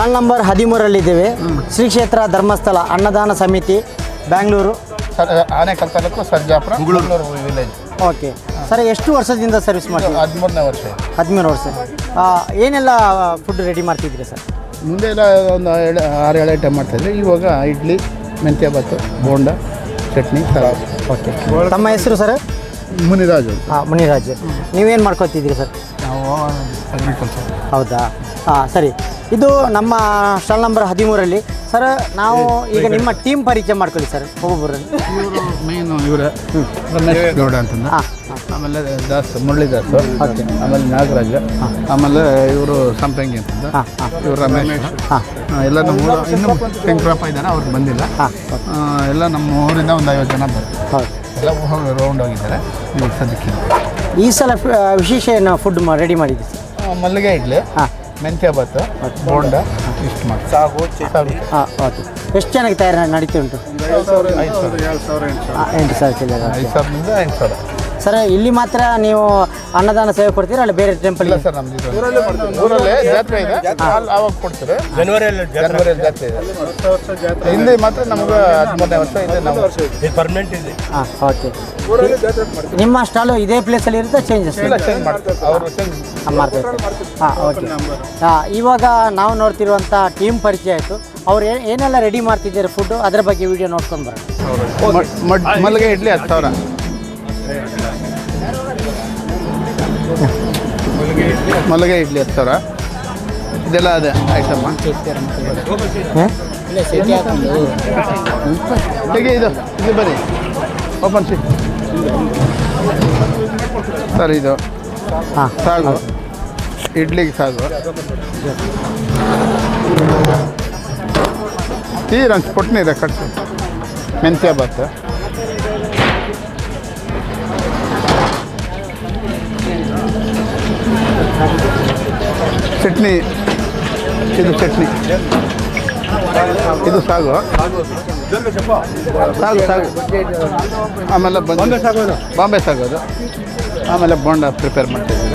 Stall number ಹದಿಮೂರಲ್ಲಿದ್ದೇವೆ Shri ಕ್ಷೇತ್ರ ಧರ್ಮಸ್ಥಳ ಅನ್ನದಾನ ಸಮಿತಿ Bangalore. Anekal taluk Sarjapura village. Okay. Sir ಎಷ್ಟು ವರ್ಷದಿಂದ ಸರ್ವಿಸ್ ಮಾಡ್ತೀವಿ ಹದಿಮೂರನೇ ವರ್ಷ. ಹದಿಮೂರು ವರ್ಷ. ಆ, ಏನೆಲ್ಲ ಫುಡ್ ರೆಡಿ ಮಾಡ್ತಿದ್ರಿ ಸರ್? ಮುಂದೆ ಎಲ್ಲ ಒಂದು ಏಳು ಆರು ಏಳು ಐಟಮ್ ಮಾಡ್ತಾಯಿದ್ವಿ ಇವಾಗ ಇಡ್ಲಿ ಮೆಂತ್ಯ ಭಾತು ಬೋಂಡ ಚಟ್ನಿ ಓಕೆ. ತಮ್ಮ ಹೆಸರು ಸರ್? ಮುನಿರಾಜು ಹಾಂ ಮುನಿರಾಜ್. ನೀವೇನು ಮಾಡ್ಕೊತಿದ್ದೀರಿ ಸರ್? ನಾವು ಹೌದಾ? ಹಾಂ ಸರಿ. ಇದು ನಮ್ಮ ಸ್ಟಾಲ್ ನಂಬರ್ ಹದಿಮೂರಲ್ಲಿ ಸರ್ ನಾವು ಈಗ ನಿಮ್ಮ ಟೀಮ್ ಪರಿಚಯ ಮಾಡ್ಕೊಳ್ಳಿ ಸರ್ ಒಬ್ಬೊಬ್ಬರಲ್ಲಿ ಇವರು ಮೇನು ಇವರ. ರಮೇಶ್ ಗೌಡ ಅಂತಂದ? ಹಾಂ ಆಮೇಲೆ ದಾಸ್ ಮುರಳಿದಾಸ್ ಆಮೇಲೆ ನಾಗರಾಜ. ಆಮೇಲೆ ಇವರು ಸಂಪಂಗಿ ಅಂತಂದ. ಇವರು ರಮೇಶ್ ಎಲ್ಲ ನಮ್ಮ ಊರು ಇನ್ನೂ ಶಂಕರಪ್ಪ ಇದ್ದಾರೆ ಅವ್ರು ಬಂದಿಲ್ಲ. ಹಾಂ. ಎಲ್ಲ ನಮ್ಮ ಊರಿಂದ ಒಂದು ಐವತ್ತು ಜನ ಬರ್ತಾರೆ ಎಲ್ಲ ರೌಂಡ್ ಹೋಗಿದ್ದಾರೆ. ಸದ್ಯಕ್ಕೆ. ಈ ಸಲ ವಿಶೇಷ ಏನು ಫುಡ್ ರೆಡಿ ಮಾಡಿದ್ದೀವಿ ಮಲ್ಲಿಗೆ ಇಡ್ಲಿ. ಹಾಂ. ಮೆಂತ್ಯ ಭಾತ್ ಬೋಂಡ ಇಷ್ಟು ಮಾಡಿ ಸಾಗು ಸಾಗು. ಹಾಂ ಓಕೆ ಎಷ್ಟು ಜನಕ್ಕೆ ತಯಾರಿ ನಡೀತಾ ಉಂಟು? ಐದು ಸಾವಿರ ಐದು ಸಾವಿರ ಏಳು ಸಾವಿರ ಎಂಟು ಸಾವಿರ. ಹಾಂ ಎಂಟು ಸಾವಿರ ಚಿಲ್ಲರೆ ಐದು ಸಾವಿರದಿಂದ ಎಂಟು ಸಾವಿರ. ಸರ್ ಇಲ್ಲಿ ಮಾತ್ರ ನೀವು ಅನ್ನದಾನ ಸೇವೆ ಕೊಡ್ತೀರಾ ಅಲ್ಲಿ ಬೇರೆ ಟೆಂಪಲ್ ಇಲ್ಲ ಸರ್ ನಮ್ದು ಇದು. ಊರಲ್ಲೇ ಜಾತ್ರೆ ಇದೆ. ಅಲ್ಲಿ ಆವಾಗ ಕೊಡ್ತಾರೆ ಜನವರಿಯಲ್ಲಿ ಜನವರಿಯಲ್ಲಿ ಜಾತ್ರೆ ಇದೆ. ಹಿಂದೆ ಮಾತ್ರ ನಮ್ಗೆ ಹದಿಮೂರನೇ ವರ್ಷ ಇದೆ ನಾವು. ಪರ್ಮನೆಂಟ್ ಇದೆ. ಹಾಂ ಓಕೆ ನಿಮ್ಮ ಸ್ಟಾಲು ಇದೇ ಪ್ಲೇಸಲ್ಲಿ ಇರುತ್ತೆ ಚೇಂಜಸ್ ಇಲ್ಲ ಚೇಂಜ್ ಮಾಡ್ತಾರೆ ಅವರು ಚೇಂಜ್ ಮಾಡ್ತಾ ಹಾಂ ಓಕೆ ಹಾಂ ಇವಾಗ ನಾವು ನೋಡ್ತಿರುವಂಥ ಟೀಮ್ ಪರಿಚಯ ಆಯಿತು. ಅವ್ರು ಏ- ಏನೆಲ್ಲ ರೆಡಿ ಮಾಡ್ತಿದ್ದಾರೆ ಫುಡ್ ಅದ್ರ ಬಗ್ಗೆ ವಿಡಿಯೋ ನೋಡ್ಕೊಂಡು ಬರೋಣ. ಮಲ್ಲಿಗೆ ಇಡ್ಲಿ ಹತ್ತು ಸಾವಿರ. ಮಲ್ಲಿಗೆ ಇಡ್ಲಿ ಹತ್ತು ಸಾವಿರ. ಇದೆಲ್ಲ ಅದೇ ಐಟಮ್ಮ ಹೇಗೆ ಇದು ಇದು ಬನ್ನಿ. ಓಪನ್ ಸಿ ಸರ್ ಇದು. ಹಾಂ. ಸಾಗು. ಇಡ್ಲಿಗೆ ಸಾಗು. ತೀರ ಕೊಟ್ಟನಿದೆ ಕಟ್ಸಿ. ಮೆಂತ್ಯ ಭಾತ್. ಚಟ್ನಿ. ಇದು ಚಟ್ನಿ. ಇದು ಸಾಗು. ಸಾಗು ಸಾಗು. ಆಮೇಲೆ ಬಾಂಬೆ ಸಾಗೋದು ಆಮೇಲೆ ಬೋಂಡ ಪ್ರಿಪೇರ್ ಮಾಡ್ತಿದ್ದೀವಿ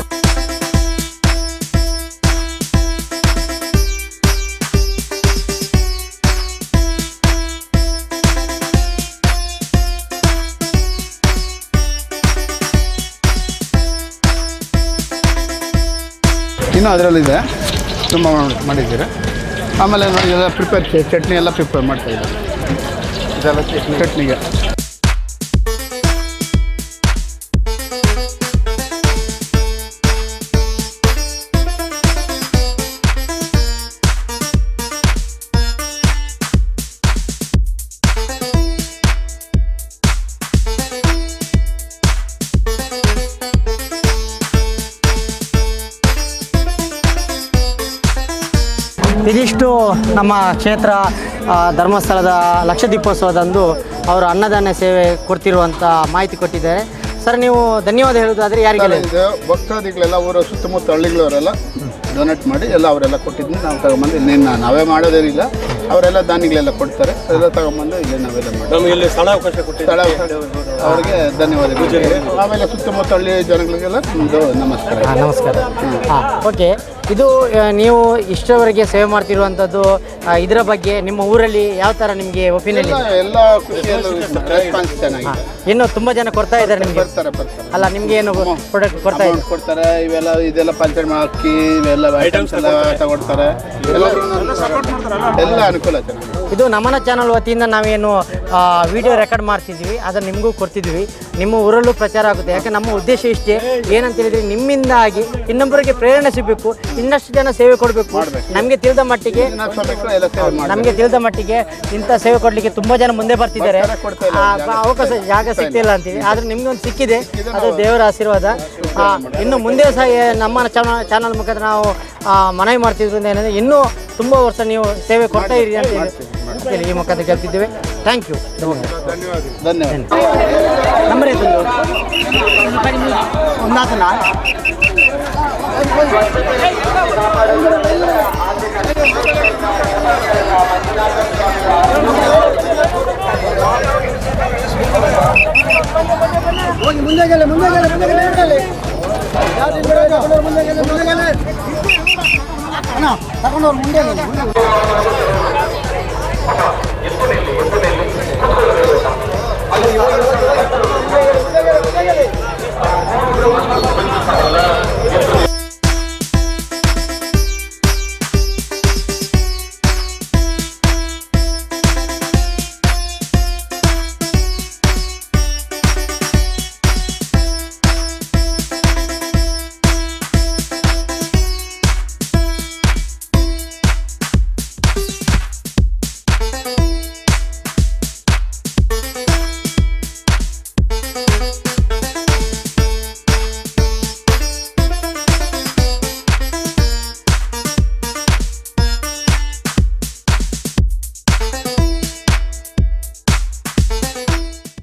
ಇನ್ನೂ ಅದರಲ್ಲಿದೆ. ತುಂಬ ಮಾಡಿದ್ದೀರಾ? ಆಮೇಲೆ ನೋಡಿ ಎಲ್ಲ ಪ್ರಿಪೇರ್ ಚಟ್ನಿ ಎಲ್ಲ ಪ್ರಿಪೇರ್ ಮಾಡ್ತಾ ಇದ್ದಾರೆ. ಇದೆಲ್ಲ ಚಟ್ನಿ ಚಟ್ನಿಗೆ. ಇದಿಷ್ಟು ನಮ್ಮ ಕ್ಷೇತ್ರ ಧರ್ಮಸ್ಥಳದ ಲಕ್ಷ ದೀಪೋತ್ಸವದಂದು ಅವರು ಅನ್ನದಾನ ಸೇವೆ ಕೊಡ್ತಿರುವಂಥ ಮಾಹಿತಿ ಕೊಟ್ಟಿದ್ದಾರೆ. ಸರ್ ನೀವು ಧನ್ಯವಾದ ಹೇಳೋದಾದರೆ ಯಾರಿಗೆ ಭಕ್ತಾದಿಗಳೆಲ್ಲ ಊರ ಸುತ್ತಮುತ್ತ ಹಳ್ಳಿಗಳವರೆಲ್ಲ ಡೊನೇಟ್ ಮಾಡಿ ಎಲ್ಲ ಅವರೆಲ್ಲ ಕೊಟ್ಟಿದ್ವಿ ನಾವು ತಗೊಂಬಂದು ಇನ್ನೇನು ನಾವೇ ಮಾಡೋದೇನಿಲ್ಲ. ಅವರೆಲ್ಲ ದಾನಿಗಳೆಲ್ಲ ಕೊಡ್ತಾರೆ. ಎಲ್ಲ ತಗೊಂಬಂದು ಇಲ್ಲೇ ನಾವೆಲ್ಲ ಮಾಡಿ ಸ್ಥಳ ಅವರಿಗೆ ಧನ್ಯವಾದ ಆಮೇಲೆ ಸುತ್ತಮುತ್ತ ಹಳ್ಳಿ ಜನಗಳಿಗೆಲ್ಲ ನಮಸ್ಕಾರ. ನಮಸ್ಕಾರ. ಹಾಂ ಓಕೆ. ಇದು ನೀವು ಇಷ್ಟರವರೆಗೆ ಸೇವೆ ಮಾಡ್ತಿರುವಂಥದ್ದು ಇದರ ಬಗ್ಗೆ ನಿಮ್ಮ ಊರಲ್ಲಿ ಯಾವ ಥರ ನಿಮಗೆ ಒಪಿನಿಯನ್ ಎಲ್ಲ ಇನ್ನು ತುಂಬ ಜನ ಕೊಡ್ತಾ ಇದ್ದಾರೆ ನಿಮಗೆ. ಬರ್ತಾರೆ ಬರ್ತಾರೆ. ಅಲ್ಲ ನಿಮಗೆ ಏನು ಪ್ರಾಡಕ್ಟ್ ಕೊಡ್ತಾ ಇದ್ದಾರೆ? ಕೊಡ್ತಾರೆ ಇವೆಲ್ಲ ಇದೆಲ್ಲ ಪಂಚಾಯತ್ ಅಕ್ಕಿ ಇವೆಲ್ಲ ಐಟಮ್ಸ್ ಎಲ್ಲ ತಗೊಡ್ತಾರೆ. ಎಲ್ಲ ಎಲ್ಲ ಅನುಕೂಲ ಚೆನ್ನಾಗಿ ಇದು ನಮನ ಚಾನಲ್ ವತಿಯಿಂದ ನಾವೇನು ವಿಡಿಯೋ ರೆಕಾರ್ಡ್ ಮಾಡ್ತಿದ್ವಿ ಅದನ್ನು ನಿಮಗೂ ಕೊಡ್ತಿದ್ವಿ. ನಿಮ್ಮ ಊರಲ್ಲೂ ಪ್ರಚಾರ ಆಗುತ್ತೆ. ಯಾಕೆ ನಮ್ಮ ಉದ್ದೇಶ ಇಷ್ಟೇ. ಏನಂತ ಹೇಳಿದ್ರೆ ನಿಮ್ಮಿಂದಾಗಿ ಇನ್ನೊಬ್ಬರಿಗೆ ಪ್ರೇರಣೆ ಸಿಗಬೇಕು ಇನ್ನಷ್ಟು ಜನ ಸೇವೆ ಕೊಡಬೇಕು. ನಮಗೆ ತಿಳಿದ ಮಟ್ಟಿಗೆ ನಮಗೆ ತಿಳಿದ ಮಟ್ಟಿಗೆ ಇಂಥ ಸೇವೆ ಕೊಡಲಿಕ್ಕೆ ತುಂಬ ಜನ ಮುಂದೆ ಬರ್ತಿದ್ದಾರೆ. ಅವಕಾಶ ಜಾಗ ಸಿಗ್ತಿಲ್ಲ ಅಂತೀವಿ. ಆದರೆ ನಿಮ್ಗೆ ಒಂದು ಸಿಕ್ಕಿದೆ ಅದು ದೇವರ ಆಶೀರ್ವಾದ. ಇನ್ನು ಮುಂದೆ ಸಹ ನಮ್ಮ ಚಾನಲ್ ಚಾನಲ್ ಮುಖಾಂತರ ನಾವು ಮನವಿ ಮಾಡ್ತಿದ್ರಿಂದ ಏನಂದರೆ ಇನ್ನೂ ತುಂಬ ವರ್ಷ ನೀವು ಸೇವೆ ಕೊಡ್ತಾ ಇರಿ ಅಂತ ಹೇಳಿ- ಈ ಮುಖಾಂತರ ಕೇಳ್ತಿದ್ದೇವೆ ಥ್ಯಾಂಕ್ ಯು ಧನ್ಯವಾದ ನಂಬರ್ ಆಯ್ತು ಒಂದಾತನ ತಗೊಂಡವ್ರು ಮುಂದೆ